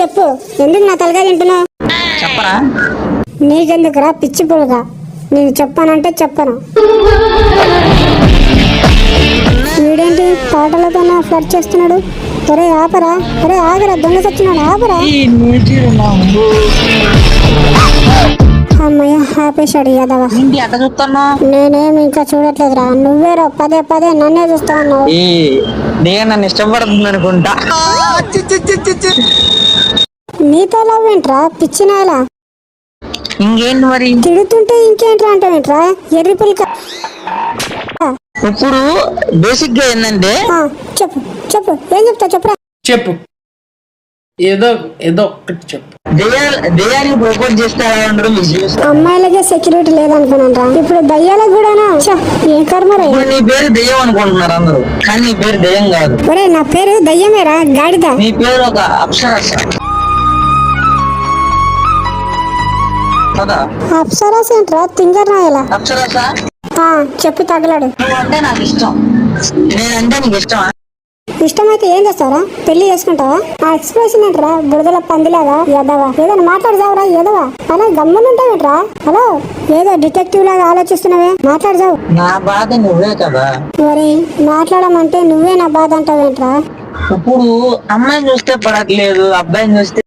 చెప్పు. ఎందుకు నా తలగా తింటున్నావు? చెప్పరా? నీకెందుకురా పిచ్చి పులుగా నేను చెప్పానంటే చెప్పను. వీడేంటి పాటలతో నా ఫ్లడ్ చేస్తున్నాడు? ఒరే ఆపరా ఒరే ఆగరా దొంగ సచ్చినాడు ఆపరా. అమ్మయ్య ఆపేశాడు యాదవ. ఏంటి అట్ట చూస్తున్నా నేనేం ఇంకా చూడట్లేదురా. నువ్వేరా పదే పదే నన్నే చూస్తా ఉన్నావు. నేను నన్ను ఇష్టపడుతుంది అనుకుంటా. నీతో లవ్ ఏంట్రా పిచ్చి నేల ఇంకేంటి మరి? తిడుతుంటే ఇంకేంట్రా అంటావేంట్రా? ఎర్రి పుల్క ఇప్పుడు బేసిక్గా ఏంటంటే ఆ, చెప్పు చెప్పు. ఏం చెప్తా చెప్పురా? చెప్పు. ఏదో ఏదో ఒక్కటి చెప్పు. దెయ్యాలు అమ్మాయిలకే సెక్యూరిటీ లేదనుకున్నాను ఇప్పుడు దయ్యాలకు కూడానా? ఛ, ఏ కర్మరా ఇప్పుడు నీ పేరు దెయ్యం అనుకుంటున్నారు అందరూ. కానీ నీ పేరు దెయ్యం కాదు. ఒరే నా పేరు దయ్యమేరా గాడిద. నీ పేరు ఒక అప్సరస. కదా? అప్సరాస్ ఏంట్రా? తింగర్ నాయలా? అప్సరస? చెప్పు తగలాడు. అంటే నాకు ఇష్టం. నేనంటే నీకు ఇష్టమా? ఇష్టమైతే ఏం చేస్తావరా? పెళ్ళి చేసుకుంటావా? ఆ ఎక్స్ప్రెషన్ ఏంట్రా? బురదల పందిలాగా? ఎదవా ఏదైనా మాట్లాడదావరా ఎదవా అలా గమ్మునుంటావేంట్రా? హలో? ఏదో డిటెక్టివ్ లాగా ఆలోచిస్తున్నావే? మాట్లాడదావు. నా బాధ నువ్వే కదా. మరి మాట్లాడమంటే నువ్వే నా బాధ అంటావేంట్రా? ఇప్పుడు అమ్మాయిని చూస్తే పడట్లేదు అబ్బాయిని చూస్తే